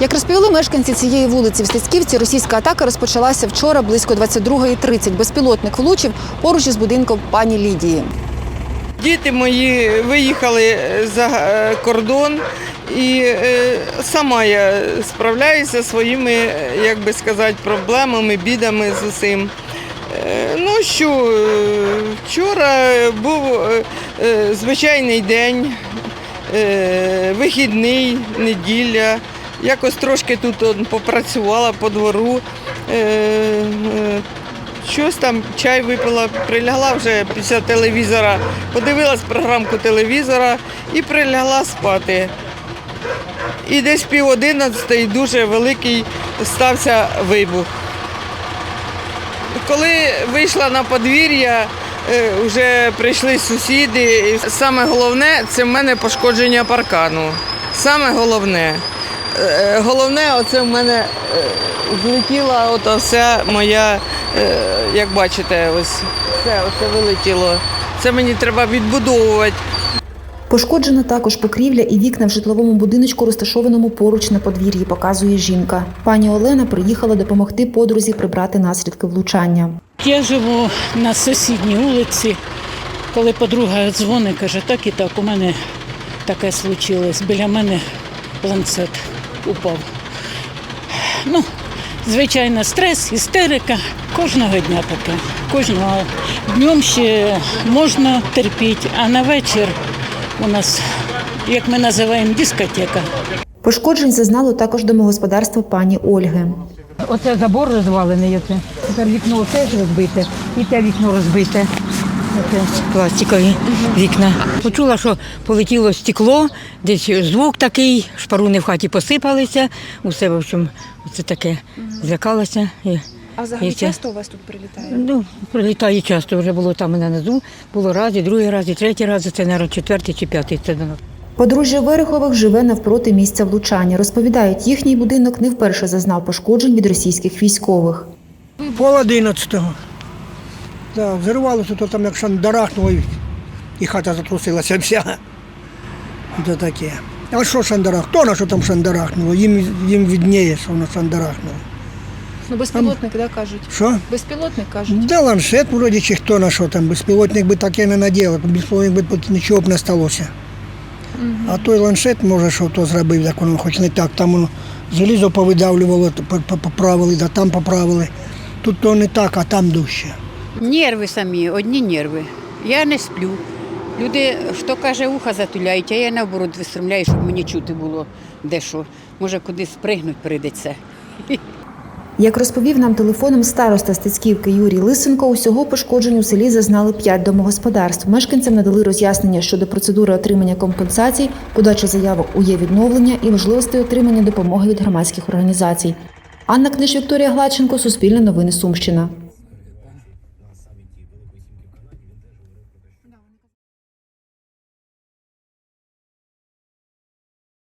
Як розповіли мешканці цієї вулиці в Стецьківці, російська атака розпочалася вчора близько 22.30. Безпілотник влучив поруч із будинком пані Лідії. Діти мої виїхали за е, кордон, і е, сама я справляюся своїми, е, як би сказати, проблемами, бідами з усім. Ну що, вчора був звичайний день, вихідний, неділя. Якось трошки тут попрацювала по двору. Е, е, Щось там, чай випила, прилягла вже після телевізора, подивилась програмку телевізора і прилягла спати. І десь пів одинадцятої дуже великий стався вибух. Коли вийшла на подвір'я, е, вже прийшли сусіди. Саме головне це в мене пошкодження паркану. Саме головне. Е, Головне, оце в мене е, злетіла ота вся моя, е, як бачите, ось все оце вилетіло. Це мені треба відбудовувати. Пошкоджена також покрівля і вікна в житловому будиночку, розташованому поруч на подвір'ї, показує жінка. Пані Олена приїхала допомогти подрузі прибрати наслідки влучання. Я живу на сусідній вулиці. Коли подруга дзвонить, каже, так і так, у мене таке случилось. Біля мене ланцет упав. Ну, звичайно, стрес, істерика. Кожного дня таке. Кожного днем ще можна терпіти, а на вечір у нас, як ми називаємо, дискотека. Пошкоджень зазнало також домогосподарство пані Ольги. Оце забор розвалений, оце. Тепер вікно теж розбите, і те вікно розбите. Пластикові вікна. Почула, що полетіло стекло, десь звук такий, шпаруни в хаті посипалися, усе, в общем, це таке. Злякалася. І, А взагалі часто у вас тут прилітає? ну, прилітає часто, вже було там на низу, було раз, і другий раз, і третій раз, це, мабуть, четвертий чи п'ятий це до нас. Подружжя Верехових живе навпроти місця влучання. Розповідають, їхній будинок не вперше зазнав пошкоджень від російських військових. Пол одинадцятого. Да, взорвалося, то там як шандарахнуло, і- хата затрусилася вся. Це таке. А що шандарах? Хто на що там шандарахнуло? Їм, їм відніє, що воно шандарахнуло. Ну, безпілотник, да, кажуть. Що? Безпілотник кажуть. Да, ланшет вроді чи хто на що там. Безпілотник би таке не наділив, безпілотник би нічого б не сталося. А той ланшет, може, що то зробив, як воно хоч не так. Там воно залізо повидавлювало, поправили, да там поправили. Тут то не так, а там дужче. Нерви самі, одні нерви. Я не сплю. Люди, хто каже, уха затуляють, а я наоборот вистромляю, щоб мені чути було дещо. Може, кудись спригнуть прийдеться. Як розповів нам телефоном староста Стецьківки Юрій Лисенко, усього пошкоджень у селі зазнали п'ять домогосподарств. Мешканцям надали роз'яснення щодо процедури отримання компенсацій, подачі заявок у є відновлення і важливості отримання допомоги від громадських організацій. Анна Книж, Вікторія Гладченко, Суспільне новини Сумщина.